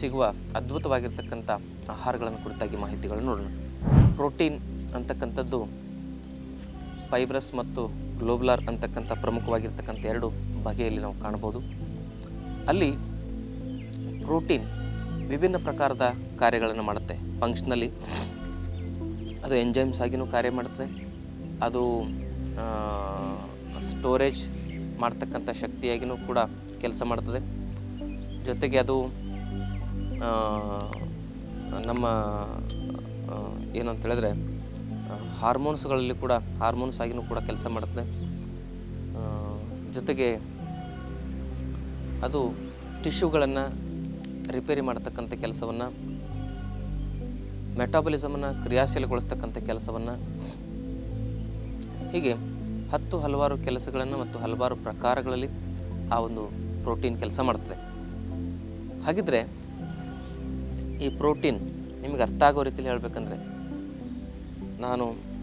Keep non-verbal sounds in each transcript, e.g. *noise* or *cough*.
ಸಿಗುವ ಅದ್ಭುತವಾಗಿರ್ತಕ್ಕಂಥ ಆಹಾರಗಳನ್ನು ಕುರಿತಾಗಿ ಮಾಹಿತಿಗಳನ್ನು ನೋಡೋಣ. ಪ್ರೋಟೀನ್ ಅಂತಕ್ಕಂಥದ್ದು ಫೈಬ್ರಸ್ ಮತ್ತು ಗ್ಲೋಬ್ಲಾರ್ ಅಂತಕ್ಕಂಥ ಪ್ರಮುಖವಾಗಿರ್ತಕ್ಕಂಥ ಎರಡು ಬಗೆಯಲ್ಲಿ ನಾವು ಕಾಣ್ಬೋದು ಅಲ್ಲಿ ಪ್ರೋಟೀನ್ ವಿಭಿನ್ನ ಪ್ರಕಾರದ ಕಾರ್ಯಗಳನ್ನು ಮಾಡುತ್ತೆ. ಫಂಕ್ಷನಲ್ಲಿ ಅದು ಎಂಜೈಮ್ಸ್ ಆಗಿನೂ ಕಾರ್ಯ ಮಾಡುತ್ತೆ. ಅದು ಸ್ಟೋರೇಜ್ ಮಾಡ್ತಕ್ಕಂಥ ಶಕ್ತಿಯಾಗಿನೂ ಕೂಡ ಕೆಲಸ ಮಾಡ್ತದೆ. ಜೊತೆಗೆ ಅದು ನಮ್ಮ ಏನಂತ ಹೇಳಿದ್ರೆ ಹಾರ್ಮೋನ್ಸ್ಗಳಲ್ಲಿ ಕೂಡ ಹಾರ್ಮೋನ್ಸ್ ಆಗಿನೂ ಕೂಡ ಕೆಲಸ ಮಾಡುತ್ತೆ. ಜೊತೆಗೆ ಅದು ಟಿಶ್ಯೂಗಳನ್ನು ರಿಪೇರಿ ಮಾಡತಕ್ಕಂಥ ಕೆಲಸವನ್ನು ಮೆಟಾಬಲಿಸಮನ್ನು ಕ್ರಿಯಾಶೀಲಗೊಳಿಸ್ತಕ್ಕಂಥ ಕೆಲಸವನ್ನು, ಹೀಗೆ ಹತ್ತು ಹಲವಾರು ಕೆಲಸಗಳನ್ನು ಮತ್ತು ಹಲವಾರು ಪ್ರಕಾರಗಳಲ್ಲಿ ಆ ಒಂದು ಪ್ರೋಟೀನ್ ಕೆಲಸ ಮಾಡ್ತದೆ. ಹಾಗಿದ್ರೆ ಈ ಪ್ರೋಟೀನ್ ನಿಮಗೆ ಅರ್ಥ ಆಗೋ ರೀತಿಯಲ್ಲಿ ಹೇಳಬೇಕಂದ್ರೆ ನಾನು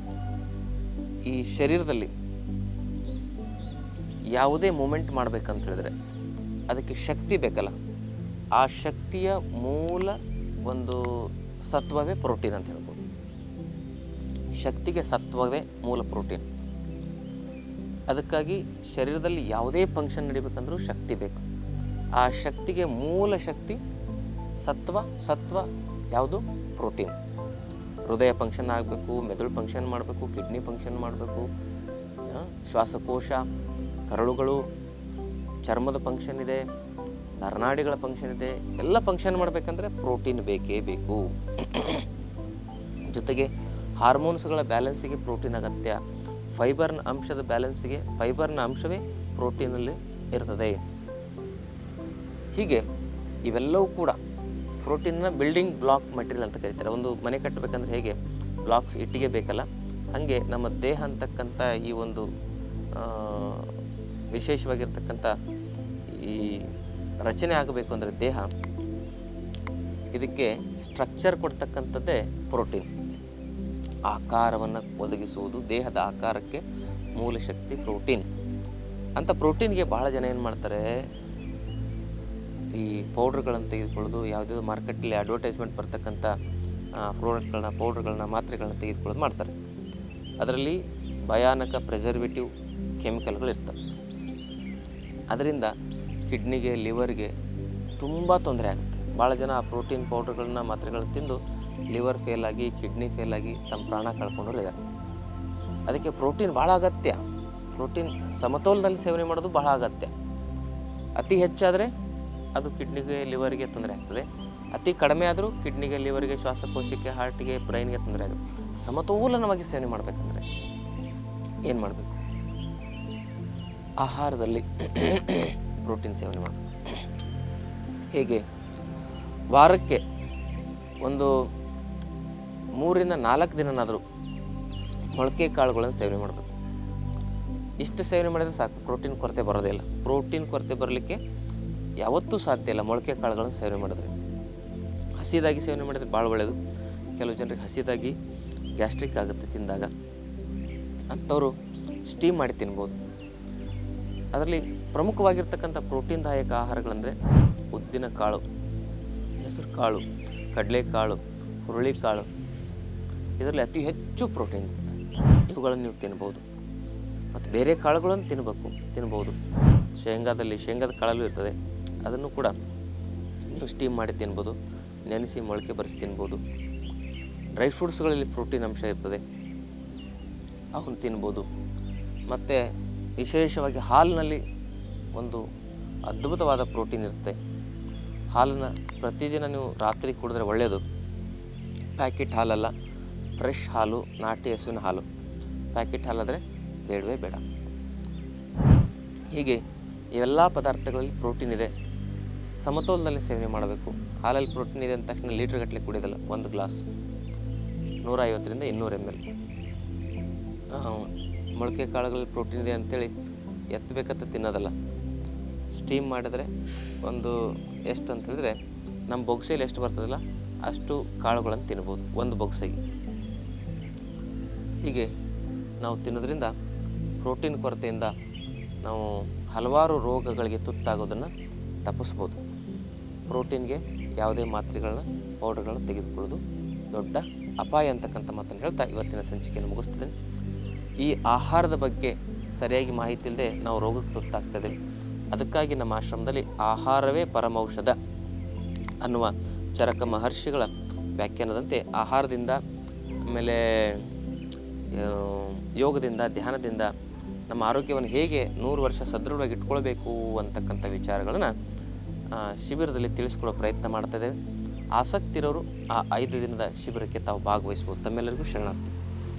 ಈ ಶರೀರದಲ್ಲಿ ಯಾವುದೇ ಮೂಮೆಂಟ್ ಮಾಡಬೇಕಂತ ಹೇಳಿದ್ರೆ ಅದಕ್ಕೆ ಶಕ್ತಿ ಬೇಕಲ್ಲ. ಆ ಶಕ್ತಿಯ ಮೂಲ ಒಂದು ಸತ್ವವೇ ಪ್ರೋಟೀನ್ ಅಂತ ಹೇಳ್ಬೋದು. ಶಕ್ತಿಗೆ ಸತ್ವವೇ ಮೂಲ ಪ್ರೋಟೀನ್. ಅದಕ್ಕಾಗಿ ಶರೀರದಲ್ಲಿ ಯಾವುದೇ ಫಂಕ್ಷನ್ ನಡಿಬೇಕಂದ್ರೂ ಶಕ್ತಿ ಬೇಕು. ಆ ಶಕ್ತಿಗೆ ಮೂಲ ಶಕ್ತಿ ಸತ್ವ ಸತ್ವ ಯಾವುದು? ಪ್ರೋಟೀನ್. ಹೃದಯ ಫಂಕ್ಷನ್ ಆಗಬೇಕು, ಮೆದುಳು ಫಂಕ್ಷನ್ ಮಾಡಬೇಕು ಕಿಡ್ನಿ ಫಂಕ್ಷನ್ ಮಾಡಬೇಕು ಶ್ವಾಸಕೋಶ, ಕರಳುಗಳು, ಚರ್ಮದ ಫಂಕ್ಷನ್ ಇದೆ, ನರನಾಡಿಗಳ ಫಂಕ್ಷನ್ ಇದೆ, ಎಲ್ಲ ಫಂಕ್ಷನ್ ಮಾಡಬೇಕಂದ್ರೆ ಪ್ರೋಟೀನ್ ಬೇಕೇ ಬೇಕು. ಜೊತೆಗೆ ಹಾರ್ಮೋನ್ಸ್ಗಳ ಬ್ಯಾಲೆನ್ಸಿಗೆ ಪ್ರೋಟೀನ್ ಅಗತ್ಯ. ಫೈಬರ್ನ ಅಂಶದ ಬ್ಯಾಲೆನ್ಸಿಗೆ ಫೈಬರ್ನ ಅಂಶವೇ ಪ್ರೋಟೀನಲ್ಲಿ ಇರ್ತದೆ. ಹೀಗೆ ಇವೆಲ್ಲವೂ ಕೂಡ ಪ್ರೋಟೀನ್ನ ಬಿಲ್ಡಿಂಗ್ ಬ್ಲಾಕ್ ಮಟೀರಿಯಲ್ ಅಂತ ಕರೀತಾರೆ. ಒಂದು ಮನೆ ಕಟ್ಟಬೇಕಂದ್ರೆ ಹೇಗೆ? ಬ್ಲಾಕ್ಸ್ ಇಟ್ಟಿಗೆ ಬೇಕಲ್ಲ? ಹಾಗೆ ನಮ್ಮ ದೇಹ ಅಂತಕ್ಕಂಥ ಈ ಒಂದು ವಿಶೇಷವಾಗಿರ್ತಕ್ಕಂಥ ಈ ರಚನೆ ಆಗಬೇಕು ಅಂದರೆ ದೇಹ, ಇದಕ್ಕೆ ಸ್ಟ್ರಕ್ಚರ್ ಕೊಡ್ತಕ್ಕಂಥದ್ದೇ ಪ್ರೋಟೀನ್ ಆಕಾರವನ್ನು ಒದಗಿಸುವುದು, ದೇಹದ ಆಕಾರಕ್ಕೆ ಮೂಲ ಶಕ್ತಿ ಪ್ರೋಟೀನ್ ಅಂತ ಪ್ರೋಟೀನ್ಗೆ ಭಾಳ ಜನ ಏನು ಮಾಡ್ತಾರೆ? ಈ ಪೌಡ್ರ್ಗಳನ್ನು ತೆಗೆದುಕೊಳ್ಳೋದು ಯಾವುದ್ಯಾವ್ದು ಮಾರ್ಕೆಟಲ್ಲಿ ಅಡ್ವರ್ಟೈಸ್ಮೆಂಟ್ ಬರ್ತಕ್ಕಂಥ ಪ್ರಾಡಕ್ಟ್ಗಳನ್ನ, ಪೌಡ್ರ್ಗಳನ್ನ, ಮಾತ್ರೆಗಳನ್ನ ತೆಗೆದುಕೊಳ್ಳೋದು ಮಾಡ್ತಾರೆ. ಅದರಲ್ಲಿ ಭಯಾನಕ ಪ್ರೆಸರ್ವೇಟಿವ್ ಕೆಮಿಕಲ್ಗಳು ಇರ್ತವೆ. ಅದರಿಂದ ಕಿಡ್ನಿಗೆ, ಲಿವರ್ಗೆ ತುಂಬ ತೊಂದರೆ ಆಗುತ್ತೆ. ಭಾಳ ಜನ ಆ ಪ್ರೋಟೀನ್ ಪೌಡ್ರ್ಗಳನ್ನ, ಮಾತ್ರೆಗಳನ್ನ ತಿಂದು ಲಿವರ್ ಫೇಲ್ ಆಗಿ ಕಿಡ್ನಿ ಫೇಲ್ ಆಗಿ ತಮ್ಮ ಪ್ರಾಣ ಕಳ್ಕೊಂಡು ಇದ್ದಾರೆ. ಅದಕ್ಕೆ ಪ್ರೋಟೀನ್ ಭಾಳ ಅಗತ್ಯ. ಪ್ರೋಟೀನ್ ಸಮತೋಲನದಲ್ಲಿ ಸೇವನೆ ಮಾಡೋದು ಬಹಳ ಅಗತ್ಯ. ಅತಿ ಹೆಚ್ಚಾದರೆ ಅದು ಕಿಡ್ನಿಗೆ ಲಿವರ್ಗೆ ತೊಂದರೆ ಆಗ್ತದೆ. ಅತಿ ಕಡಿಮೆ ಆದರೂ ಕಿಡ್ನಿಗೆ ಲಿವರ್ಗೆ ಶ್ವಾಸಕೋಶಕ್ಕೆ ಹಾರ್ಟಿಗೆ ಬ್ರೈನ್ಗೆ ತೊಂದರೆ ಆಗುತ್ತೆ. ಸಮತೋಲನವಾಗಿ ಸೇವನೆ ಮಾಡಬೇಕಂದ್ರೆ ಏನು ಮಾಡಬೇಕು? ಆಹಾರದಲ್ಲಿ *coughs* ಪ್ರೋಟೀನ್ ಸೇವನೆ ಮಾಡಬೇಕು. ಹೇಗೆ? ವಾರಕ್ಕೆ ಒಂದು ಮೂರಿಂದ ನಾಲ್ಕು ದಿನನಾದರೂ ಮೊಳಕೆ ಕಾಳುಗಳನ್ನು ಸೇವನೆ ಮಾಡಬೇಕು. ಇಷ್ಟು ಸೇವನೆ ಮಾಡಿದರೆ ಸಾಕು. ಪ್ರೋಟೀನ್ ಕೊರತೆ ಬರೋದೇ ಇಲ್ಲ. ಪ್ರೋಟೀನ್ ಕೊರತೆ ಬರಲಿಕ್ಕೆ ಯಾವತ್ತೂ ಸಾಧ್ಯ ಇಲ್ಲ. ಮೊಳಕೆ ಕಾಳುಗಳನ್ನು ಸೇವನೆ ಮಾಡಿದ್ರೆ. ಹಸಿದಾಗಿ ಸೇವನೆ ಮಾಡಿದರೆ ಭಾಳ ಒಳ್ಳೆಯದು ಕೆಲವು ಜನರಿಗೆ ಹಸಿದಾಗಿ ಗ್ಯಾಸ್ಟ್ರಿಕ್ ಆಗುತ್ತೆ ತಿಂದಾಗ. ಅಂಥವರು ಸ್ಟೀಮ್ ಮಾಡಿ ತಿನ್ಬೋದು. ಅದರಲ್ಲಿ ಪ್ರಮುಖವಾಗಿರ್ತಕ್ಕಂಥ ಪ್ರೋಟೀನ್ದಾಯಕ ಆಹಾರಗಳಂದರೆ ಉದ್ದಿನ ಕಾಳು, ಹೆಸರು ಕಾಳು ಕಡಲೆಕಾಳು ಹುರುಳಿಕಾಳು ಇದರಲ್ಲಿ ಅತಿ ಹೆಚ್ಚು ಪ್ರೋಟೀನ್ ಇವುಗಳನ್ನು ನೀವು ತಿನ್ಬೋದು. ಮತ್ತು ಬೇರೆ ಕಾಳುಗಳನ್ನು ತಿನ್ನಬೇಕು ತಿನ್ಬೋದು. ಶೇಂಗಾದಲ್ಲಿ, ಶೇಂಗಾದ ಕಾಳಲ್ಲೂ ಇರ್ತದೆ. ಅದನ್ನು ಕೂಡ ನೀವು ಸ್ಟೀಮ್ ಮಾಡಿ ತಿನ್ಬೋದು, ನೆನೆಸಿ ಮೊಳಕೆ ಬರೆಸಿ ತಿನ್ಬೋದು. ಡ್ರೈ ಫ್ರೂಟ್ಸ್ಗಳಲ್ಲಿ ಪ್ರೋಟೀನ್ ಅಂಶ ಇರ್ತದೆ. ಅವನ್ನ ತಿನ್ಬೋದು. ಮತ್ತು ವಿಶೇಷವಾಗಿ ಹಾಲಿನಲ್ಲಿ ಒಂದು ಅದ್ಭುತವಾದ ಪ್ರೋಟೀನ್ ಇರುತ್ತೆ. ಹಾಲನ್ನು ಪ್ರತಿದಿನ ನೀವು ರಾತ್ರಿ ಕುಡಿದ್ರೆ ಒಳ್ಳೆಯದು ಪ್ಯಾಕೆಟ್ ಹಾಲಲ್ಲ ಫ್ರೆಶ್ ಹಾಲು, ನಾಟಿ ಹಸುವಿನ ಹಾಲು. ಪ್ಯಾಕೆಟ್ ಹಾಲಾದರೆ ಬೇಡವೇ ಬೇಡ. ಹೀಗೆ ಇವೆಲ್ಲ ಪದಾರ್ಥಗಳಲ್ಲಿ ಪ್ರೋಟೀನ್ ಇದೆ. ಸಮತೋಲನದಲ್ಲಿ ಸೇವನೆ ಮಾಡಬೇಕು. ಹಾಲಲ್ಲಿ ಪ್ರೋಟೀನ್ ಇದೆ ಅಂದ ತಕ್ಷಣ ಲೀಟ್ರ್ ಗಟ್ಟಲೆ ಕುಡಿಯೋದಿಲ್ಲ, ಒಂದು ಗ್ಲಾಸ್. ನೂರ ಐವತ್ತರಿಂದ ಇನ್ನೂರು ಎಂ ಎಲ್ ಮೊಳಕೆ ಕಾಳುಗಳಲ್ಲಿ ಪ್ರೋಟೀನ್ ಇದೆ ಅಂಥೇಳಿ ಎತ್ತಬೇಕಂತ ತಿನ್ನೋದಲ್ಲ. ಸ್ಟೀಮ್ ಮಾಡಿದರೆ ಒಂದು ಎಷ್ಟು ಅಂತ ಹೇಳಿದ್ರೆ, ನಮ್ಮ ಬೊಗ್ಸೆಯಲ್ಲಿ ಎಷ್ಟು ಬರ್ತದಲ್ಲ, ಅಷ್ಟು ಕಾಳುಗಳನ್ನು ತಿನ್ಬೋದು, ಒಂದು ಬೊಗ್ಸೆಗೆ. ಹೀಗೆ ನಾವು ತಿನ್ನೋದ್ರಿಂದ ಪ್ರೋಟೀನ್ ಕೊರತೆಯಿಂದ ನಾವು ಹಲವಾರು ರೋಗಗಳಿಗೆ ತುತ್ತಾಗೋದನ್ನು ತಪ್ಪಿಸ್ಬೋದು. ಪ್ರೋಟೀನ್ಗೆ ಯಾವುದೇ ಮಾತ್ರೆಗಳನ್ನ ಪೌಡರ್ಗಳನ್ನ ತೆಗೆದುಕೊಳ್ಳೋದು ದೊಡ್ಡ ಅಪಾಯ ಅಂತಕ್ಕಂಥ ಮಾತನ್ನು ಹೇಳ್ತಾ ಇವತ್ತಿನ ಸಂಚಿಕೆಯನ್ನು ಮುಗಿಸ್ತೇನೆ ಈ ಆಹಾರದ ಬಗ್ಗೆ ಸರಿಯಾಗಿ ಮಾಹಿತಿ ಇಲ್ಲದೆ ನಾವು ರೋಗಕ್ಕೆ ತುತ್ತಾಗ್ತದೆ ಅದಕ್ಕಾಗಿ ನಮ್ಮ ಆಶ್ರಮದಲ್ಲಿ ಆಹಾರವೇ ಪರಮೌಷಧ ಅನ್ನುವ ಚರಕ ಮಹರ್ಷಿಗಳ ವ್ಯಾಖ್ಯಾನದಂತೆ ಆಹಾರದಿಂದ ಆಮೇಲೆ ಯೋಗದಿಂದ, ಧ್ಯಾನದಿಂದ ನಮ್ಮ ಆರೋಗ್ಯವನ್ನು ಹೇಗೆ ನೂರು ವರ್ಷ ಸದೃಢವಾಗಿ ಇಟ್ಕೊಳ್ಬೇಕು ಅಂತಕ್ಕಂಥ ವಿಚಾರಗಳನ್ನು ಶಿಬಿರದಲ್ಲಿ ತಿಳಿಸ್ಕೊಡೋ ಪ್ರಯತ್ನ ಮಾಡ್ತಾ ಇದ್ದೇವೆ. ಆಸಕ್ತಿ ಇರೋರು ಆ ಐದು ದಿನದ ಶಿಬಿರಕ್ಕೆ ತಾವು ಭಾಗವಹಿಸ್ಬೋದು. ತಮ್ಮೆಲ್ಲರಿಗೂ ಶರಣಾರ್ಥಿ.